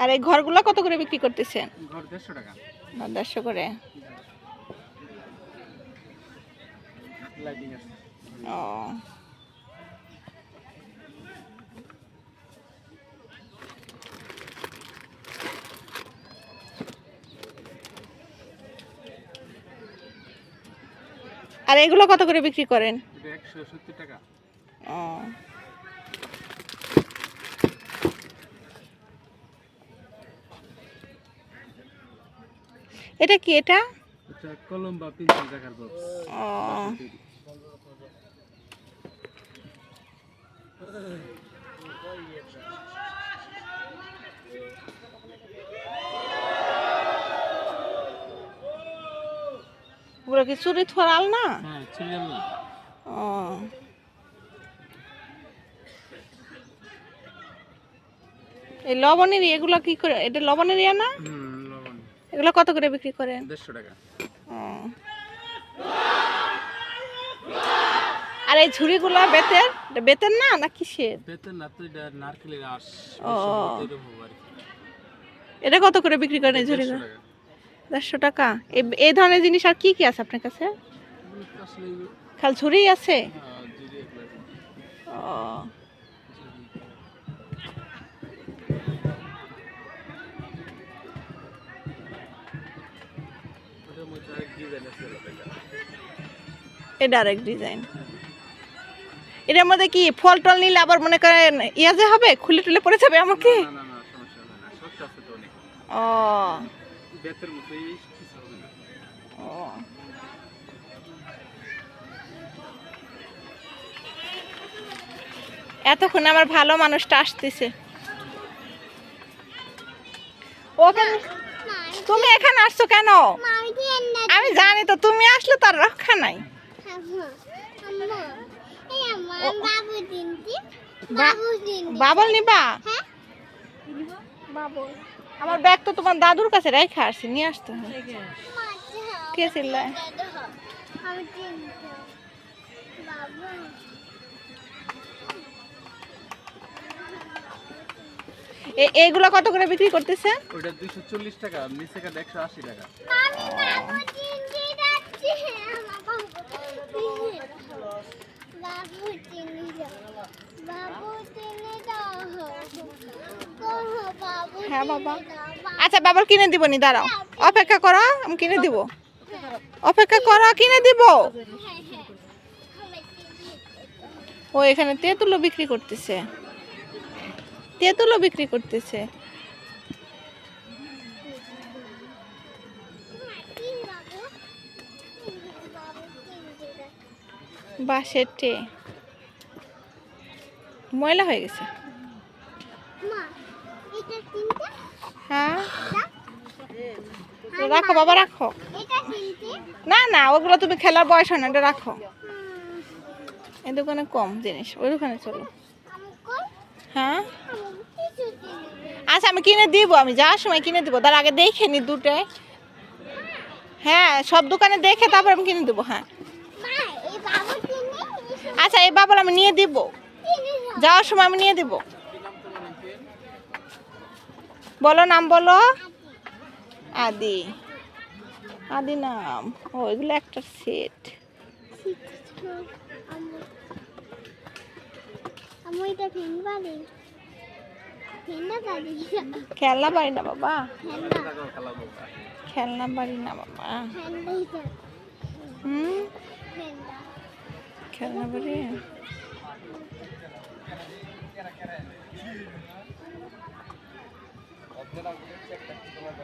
আর এই ঘরগুলো কত করে বিক্রি করতেছেন? ঘর দেড়শো টাকা। দেড়শো করে। ও। আর এগুলো কত করে বিক্রি করেন? একশো সত্তর টাকা। ও। এটা কি এটা? এটা কলম বা পেন্সিল দেখার বক্স ওগুলো কি চুরি থরাল না? হ্যাঁ ও। এই লবণের এগুলো কি করে? এটা লবণের ইয়া না? এগুলো কত করে বিক্রি করেন? দেড়শো টাকা। আর এই ঝুড়িগুলো বেতের? এটা বেতের না না কিসের? না তো এটা নারকেলের আঁশ ও। এটা কত করে বিক্রি করেন এই ঝুড়িগুলো? টাকা। দেড়শো টাকা। এই- ধরনের জিনিস আর কি কি আছে আপনার কাছে? খাল ঝুড়ি আছে? হ্যাঁ, যদি একবার ও। এটা আরেক ডিজাইন এটার মধ্যে কি ফল টল নিলে আবার মনে করেন ইয়া যে হবে খুলে টুলে পড়ে যাবে আমাকে না না না সমস্যা হবে না শক্ত আছে তো অনেক। ও। বেতের মতোই কিছু হবে না। ও। এতক্ষণ আমার ভালো মানুষটা আসতেছে। ওখানে তুমি এখানে আসছো কেন? তুমি আসলে তার রক্ষা নাই। বাবল নিবা? বাবল। আমার ব্যাগ তো তোমার দাদুর কাছে রেখে আসছি নিয়ে আসতে কে চিল্লায় এ- এইগুলো কত করে বিক্রি করতেছে? ওটা দুইশো চল্লিশ টাকা হ্যাঁ বাবা। আচ্ছা বাবার কিনে দিব নি, দাঁড়াও। অপেক্ষা করো, আমি কিনে দিব। অপেক্ষা করো, কিনে দিব। ও, এখানে তেঁতুলো বিক্রি করতেছে। তেঁতুলো বিক্রি করতেছে। বাঁশের টে। ময়লা হয়ে গেছে। হ্যাঁ। রাখো বাবা রাখো। না না ওগুলো তুমি খেলার বয়স হয় না এটা রাখো। এ দোকানে কম জিনিস ওই দোকানে চলো হ্যাঁ। আচ্ছা আমি কিনে দিব আমি যাওয়ার সময় কিনে দিব তার আগে দেখে নি দুটোয় হ্যাঁ সব দোকানে দেখে তারপর আমি কিনে দেবো হ্যাঁ। আচ্ছা এই বাবল আমি নিয়ে দিব। যাওয়ার সময় আমি নিয়ে দিব। বলো নাম বলো। আদি। আদি নাম। ও, এগুলো একটা সেট খেলনা বাড়ি না বাবা? খেলনা বাড়ি না বাবা। হুম। খেলনা বাড়ি তোমার